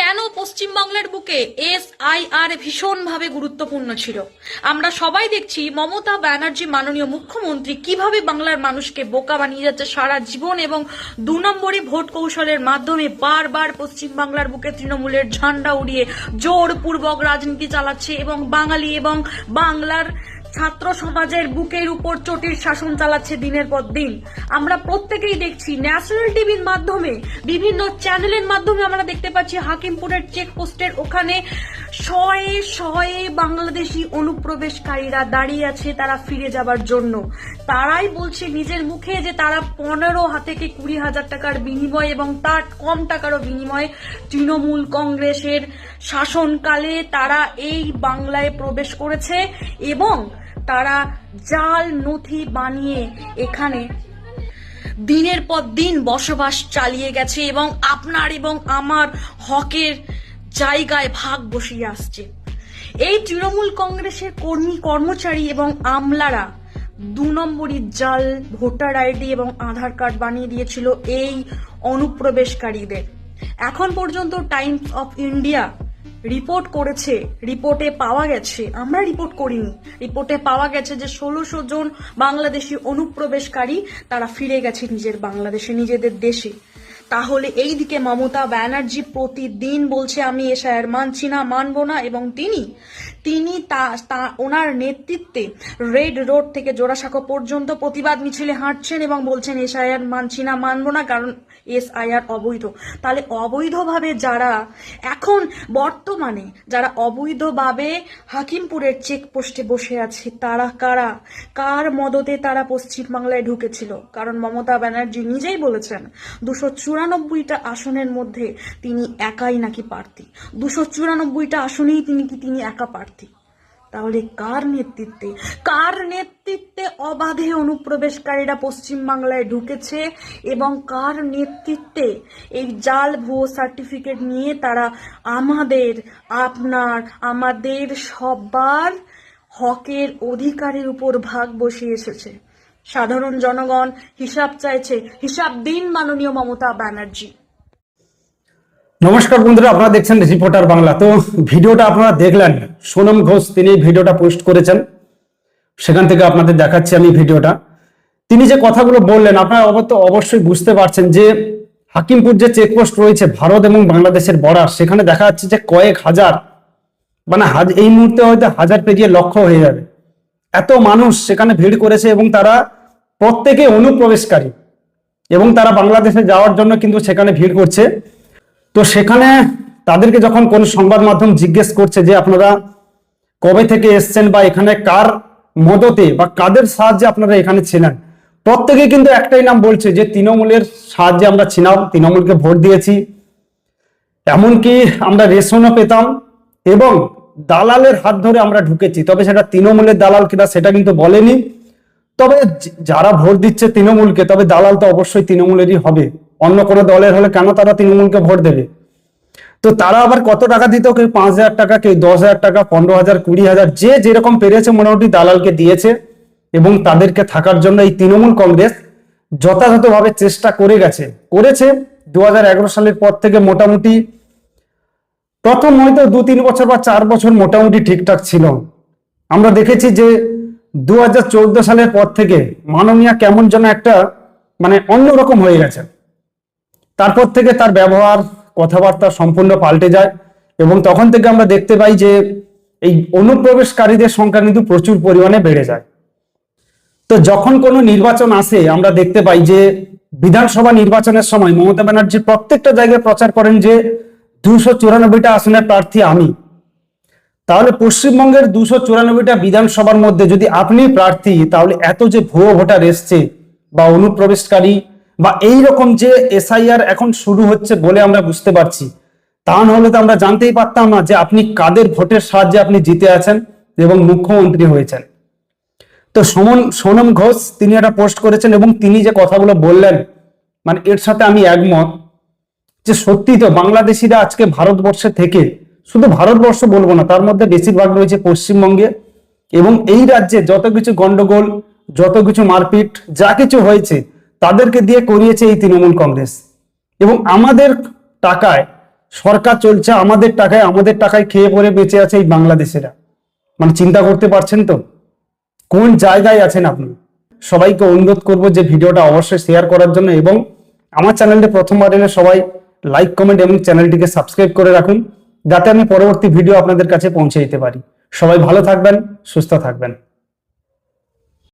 কেন পশ্চিমবাংলার বুকে এস আই আর ভীষণভাবে গুরুত্বপূর্ণ ছিল? আমরা সবাই দেখছি মমতা ব্যানার্জি মাননীয় মুখ্যমন্ত্রী কীভাবে বাংলার মানুষকে বোকা বানিয়ে যাচ্ছে সারা জীবন এবং দু নম্বরই ভোট কৌশলের মাধ্যমে বারবার পশ্চিমবাংলার বুকে তৃণমূলের ঝান্ডা উড়িয়ে জোরপূর্বক রাজনীতি চালাচ্ছে এবং বাঙালি এবং বাংলার ছাত্র সমাজের বুকের উপর চটির শাসন চালাচ্ছে দিনের পর দিন। আমরা প্রত্যেকেই দেখছি ন্যাশনাল টিভির মাধ্যমে, বিভিন্ন চ্যানেলের মাধ্যমে আমরা দেখতে পাচ্ছি হাকিমপুরের চেকপোস্টের ওখানে শয়ে শয়ে বাংলাদেশি অনুপ্রবেশকারীরা দাঁড়িয়ে আছে তারা ফিরে যাবার জন্য। তারাই বলছে নিজের মুখে যে তারা পনেরো থেকে কুড়ি হাজার টাকার বিনিময় এবং তার কম টাকারও বিনিময়ে তৃণমূল কংগ্রেসের শাসনকালে তারা এই বাংলায় প্রবেশ করেছে এবং তারা জাল নথি বানিয়ে এখানে দিনের পর দিন বসবাস চালিয়ে গেছে এবং আপনার এবং আমার হকের জায়গায় ভাগ বসিয়ে আসছে। এই তৃণমূল কংগ্রেসের কর্মী, কর্মচারী এবং আমলারা দু নম্বরই জাল, ভোটার আইডি এবং আধার কার্ড বানিয়ে দিয়েছিল এই অনুপ্রবেশকারীদের। এখন পর্যন্ত টাইমস অফ ইন্ডিয়া রিপোর্ট করেছে, রিপোর্টে পাওয়া গেছে, আমরা রিপোর্ট করিনি। রিপোর্টে পাওয়া গেছে যে ষোলোশো জন বাংলাদেশি অনুপ্রবেশকারী, তারা ফিরে গেছে নিজের বাংলাদেশে, নিজেদের দেশে। তাহলে এই দিকে মমতা ব্যানার্জি প্রতিদিন বলছে, আমি এশায়ার মানছি না, মানবো না। এবং তিনি তিনি তা ওনার নেতৃত্বে রেড রোড থেকে জোড়াসাঁকো পর্যন্ত প্রতিবাদ মিছিলে হাঁটছেন এবং বলছেন এসআইআর মানছি না, মানবো না, কারণ এসআইআর অবৈধ। তাহলে অবৈধভাবে যারা এখন বর্তমানে যারা অবৈধভাবে হাকিমপুরের চেকপোস্টে বসে আছে, তারা কারা? কার মদতে তারা পশ্চিমবাংলায় ঢুকেছিল? কারণ মমতা ব্যানার্জি নিজেই বলেছেন, দুশো চুরানব্বইটা আসনের মধ্যে তিনি একাই নাকি প্রার্থী? দুশো চুরানব্বইটা আসনেই তিনি কি তিনি একা প্রার্থী? তাহলে কার নেতৃত্বে কার নেতৃত্বে অবাধে অনুপ্রবেশকারীরা পশ্চিমবাংলায় ঢুকেছে এবং কার নেতৃত্বে এই জাল ভুয়ো সার্টিফিকেট নিয়ে তারা আমাদের, আপনার, আমাদের সবার হকের অধিকারের উপর ভাগ বসিয়ে এসেছে? সাধারণ জনগণ হিসাব চাইছে। হিসাব দিন মাননীয় মমতা ব্যানার্জি। নমস্কার বন্ধুরা, আপনারা দেখছেন রিপোর্টার বাংলা। তো ভিডিওটা আপনারা দেখলেন, সোনম ঘোষ তিনি ভিডিওটা পোস্ট করেছেন। সেখান থেকে আপনাদের দেখাচ্ছি আমি ভিডিওটা। তিনি যে কথাগুলো বললেন, আপনারা অবশ্য অবশ্যই বুঝতে পারছেন যে হাকিমপুর যে চেকপোস্ট রয়েছে ভারত এবং বাংলাদেশের বর্ডার, সেখানে দেখা যাচ্ছে যে কয়েক হাজার মানে এই মুহূর্তে হয়তো হাজার পেরিয়ে লক্ষ্য হয়ে যাবে। এত মানুষ সেখানে ভিড় করেছে এবং তারা প্রত্যেকে অনুপ্রবেশকারী এবং তারা বাংলাদেশে যাওয়ার জন্য কিন্তু সেখানে ভিড় করছে। তো সেখানে তাদেরকে যখন কোন সংবাদ মাধ্যম জিজ্ঞেস করছে যে আপনারা কবে থেকে এসছেন বা এখানে কার মদতে বা কাদের সাহায্যে আপনারা এখানে ছিলেন, প্রত্যেকে কিন্তু একটাই নাম বলছে যে তৃণমূলের সাহায্যে আমরা ছিলাম, তৃণমূলকে ভোট দিয়েছি। এমনকি আমরা রেশনও পেতাম এবং দালালের হাত ধরে আমরা ঢুকেছি। তবে সেটা তৃণমূলের দালাল কিনা সেটা কিন্তু বলেনি। তবে যারা ভোট দিচ্ছে তৃণমূলকে, তবে দালাল তো অবশ্যই তৃণমূলেরই হবে। অন্য কোনো দলের হলে কেন তারা তৃণমূলকে ভোট দেবে? তো তারা আবার কত টাকা দিত? কেউ পাঁচ হাজার টাকা, কেউ দশ হাজার টাকা, পনেরো হাজার, কুড়ি হাজার, যে যেরকম পেরেছে মোটামুটি দালালকে দিয়েছে এবং তাদেরকে থাকার জন্য এই তৃণমূল কংগ্রেস যথাযথভাবে চেষ্টা করে গেছে। করেছে। দু হাজার এগারো সালের পর থেকে মোটামুটি প্রথম হয়তো দু, তিন বছর বা চার বছর মোটামুটি ঠিকঠাক ছিল। আমরা দেখেছি যে দু হাজার চৌদ্দ সালের পর থেকে মাননীয় কেমন যেন একটা মানে অন্যরকম হয়ে গেছে। তারপর থেকে তার ব্যবহার, কথাবার্তা সম্পূর্ণ পাল্টে যায় এবং তখন থেকে আমরা দেখতে পাই যে এই অনুপ্রবেশকারীদের সংখ্যা কিন্তু প্রচুর পরিমাণে বেড়ে যায়। তো যখন কোনো নির্বাচন আসে, আমরা দেখতে পাই যে বিধানসভা নির্বাচনের সময় মমতা ব্যানার্জি প্রত্যেকটা জায়গায় প্রচার করেন যে দুশো চুরানব্বইটা আসনের প্রার্থী আমি। তাহলে পশ্চিমবঙ্গের দুশো চুরানব্বইটা বিধানসভার মধ্যে যদি আপনি প্রার্থী, তাহলে এত যে ভুয়ো ভোটার এসছে বা অনুপ্রবেশকারী বা এই রকম যে এসআইআর এখন শুরু হচ্ছে বলে আমরা বুঝতে পারছি, তা না হলে তো আমরা জানতেই পারতাম না যে আপনি কাদের ভোটের সাহায্যে আপনি জিতে আছেন এবং মুখ্যমন্ত্রী হয়েছেন। তো সমন, সোনম ঘোষ তিনি একটা পোস্ট করেছেন এবং তিনি যে কথাগুলো বললেন মানে এর সাথে আমি একমত যে সত্যি তো বাংলাদেশিরা আজকে ভারতবর্ষে থেকে, শুধু ভারতবর্ষ বলব না, তার মধ্যে বেশিরভাগ রয়েছে পশ্চিমবঙ্গে এবং এই রাজ্যে যত কিছু গন্ডগোল, যত কিছু মারপিট, যা কিছু হয়েছে, তাদেরকে দিয়ে করিয়েছে এই তৃণমূল কংগ্রেস। এবং আমাদের টাকায় সরকার চলছে, আমাদের টাকায় আমাদের টাকায় খেয়ে পরে বেঁচে আছে এই বাংলাদেশেরা। মানে চিন্তা করতে পারছেন তো? কোন জায়গায় আছেন আপনি? সবাইকে অনুরোধ করব যে ভিডিওটা অবশ্যই শেয়ার করার জন্য এবং আমার চ্যানেলটা প্রথমবার এলে সবাই লাইক কমেন্ট এবং চ্যানেলটিকে সাবস্ক্রাইব করে রাখুন, যাতে আমি পরবর্তী ভিডিও আপনাদের কাছে পৌঁছে দিতে পারি। সবাই ভালো থাকবেন, সুস্থ থাকবেন।